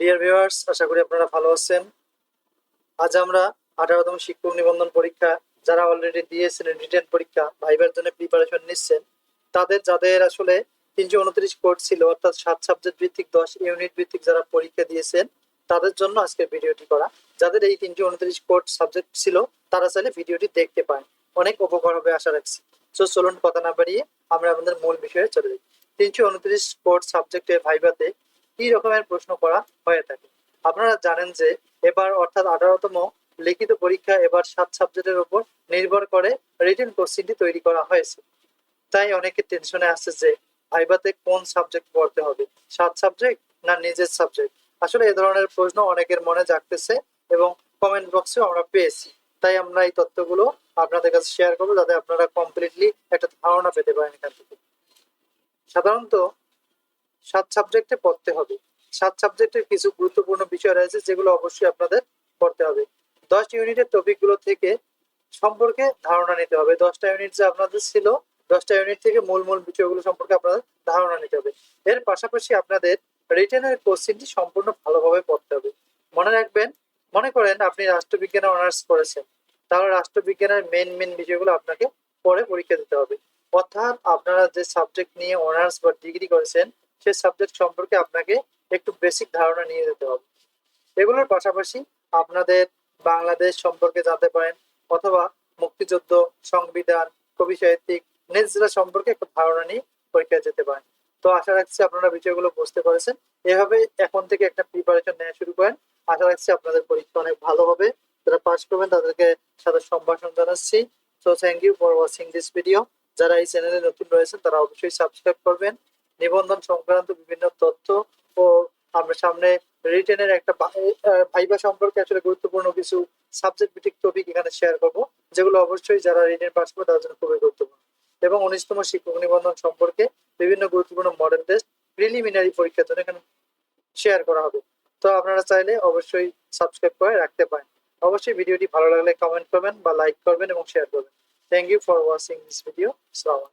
Dear viewers আশা করি আপনারা ভালো আছেন। আজ আমরা আঠারোতম শিক্ষক নিবন্ধন পরীক্ষা যারা অলরেডি দিয়েছেন রিটেন পরীক্ষা, ভাইবার জন্য প্রিপারেশন নিচ্ছেন, তাদের যাদের আসলে তিনশো উনত্রিশ কোর্স ছিল, অর্থাৎ সাত সাবজেক্ট ভিত্তিক, দশ ইউনিট ভিত্তিক যারা পরীক্ষা দিয়েছেন, তাদের জন্য আজকের ভিডিওটি করা। যাদের এই তিনশো উনত্রিশ কোর্স সাবজেক্ট ছিল, তারা চাইলে ভিডিওটি দেখতে পায় অনেক উপকার হবে আশা রাখছি। তো চলুন কথা না বাড়িয়ে আমরা আমাদের মূল বিষয়ে চলে যাই। তিনশো উনত্রিশ কোর্স সাবজেক্টের ভাইভাতে কি রকমের প্রশ্ন করা হয়ে থাকে। আপনারা জানেন যে এবার অর্থাৎ আঠারোতম লিখিত পরীক্ষা এবার সাত সাবজেক্টের উপর নির্ভর করে রিটেন কোশ্চিনটি তৈরি করা হয়েছে। তাই অনেকে টেনশনে আসছে যে ভাইভাতে কোন সাবজেক্ট পড়তে হবে? সাত সাবজেক্ট না নিজের সাবজেক্ট আসলে এ ধরনের প্রশ্ন অনেকের মনে জাগতেছে এবং কমেন্ট বক্সেও আমরা পেয়েছি। তাই আমরা এই তথ্যগুলো আপনাদের কাছে শেয়ার করব যাতে আপনারা কমপ্লিটলি একটা ধারণা পেতে পারেন এখান থেকে। সাধারণত সাত সাবজেক্টে পড়তে হবে। সাত সাবজেক্টের কিছু গুরুত্বপূর্ণ বিষয় রয়েছে, যেগুলো অবশ্যই আপনাদের পড়তে হবে। দশ ইউনিটের টপিকগুলো থেকে সম্পর্কে ধারণা নিতে হবে। দশটা ইউনিট যে আপনাদের ছিল, দশটা ইউনিট থেকে মূল মূল বিষয়গুলো সম্পর্কে আপনাদের ধারণা নিতে হবে। এর পাশাপাশি আপনাদের রিটেনের কোশ্চেনটি সম্পূর্ণ ভালোভাবে পড়তে হবে। মনে রাখবেন, মনে করেন আপনি রাষ্ট্রবিজ্ঞানে অনার্স করেছেন। তাহলে রাষ্ট্রবিজ্ঞানের মেন মেন বিষয়গুলো আপনাকে পরে পরীক্ষা দিতে হবে। অর্থাৎ আপনারা যে সাবজেক্ট নিয়ে অনার্স বা ডিগ্রি করেছেন সেই সাবজেক্ট সম্পর্কে আপনাকে একটু বেসিক ধারণা নিয়ে যেতে হবে। এগুলোর পাশাপাশি আপনাদের বাংলাদেশ সম্পর্কে জানতে পারেন অথবা মুক্তিযুদ্ধ, সংবিধান, কবি সাহিত্যিক, নেজরা সম্পর্কে একটু ধারণা নিয়ে পরীক্ষায় যেতে পারেন। তো আশা রাখছি আপনারা বিষয়গুলো বুঝতে পারছেন। এভাবে এখন থেকে একটা প্রিপারেশন নেওয়া শুরু করেন। আশা রাখছি আপনাদের পরীক্ষা অনেক ভালো হবে। যারা পাস করবেন তাদেরকে সাথে সম্ভাষণ জানাচ্ছি। So thank you for watching this video যারা এই চ্যানেলে নতুন রয়েছেন তারা অবশ্যই সাবস্ক্রাইব করবেন। নিবন্ধন সংক্রান্ত বিভিন্ন তথ্য ও আমরা সামনে রিটেনের একটা ভাইবা সম্পর্কে আসলে গুরুত্বপূর্ণ কিছু সাবজেক্ট ভিত্তিক টপিক এখানে শেয়ার করব, যেগুলো অবশ্যই যারা রিটেন পাস করবে তাদের জন্য খুবই গুরুত্বপূর্ণ। এবং উনিশতম শিক্ষক নিবন্ধন সম্পর্কে বিভিন্ন গুরুত্বপূর্ণ মডেল টেস্ট প্রিলিমিনারি পরীক্ষার জন্য এখানে শেয়ার করা হবে। তো আপনারা চাইলে অবশ্যই সাবস্ক্রাইব করে রাখতে পারেন। অবশ্যই ভিডিওটি ভালো লাগলে কমেন্ট করবেন বা লাইক করবেন এবং শেয়ার করবেন। Thank you for watching this video আসসালামু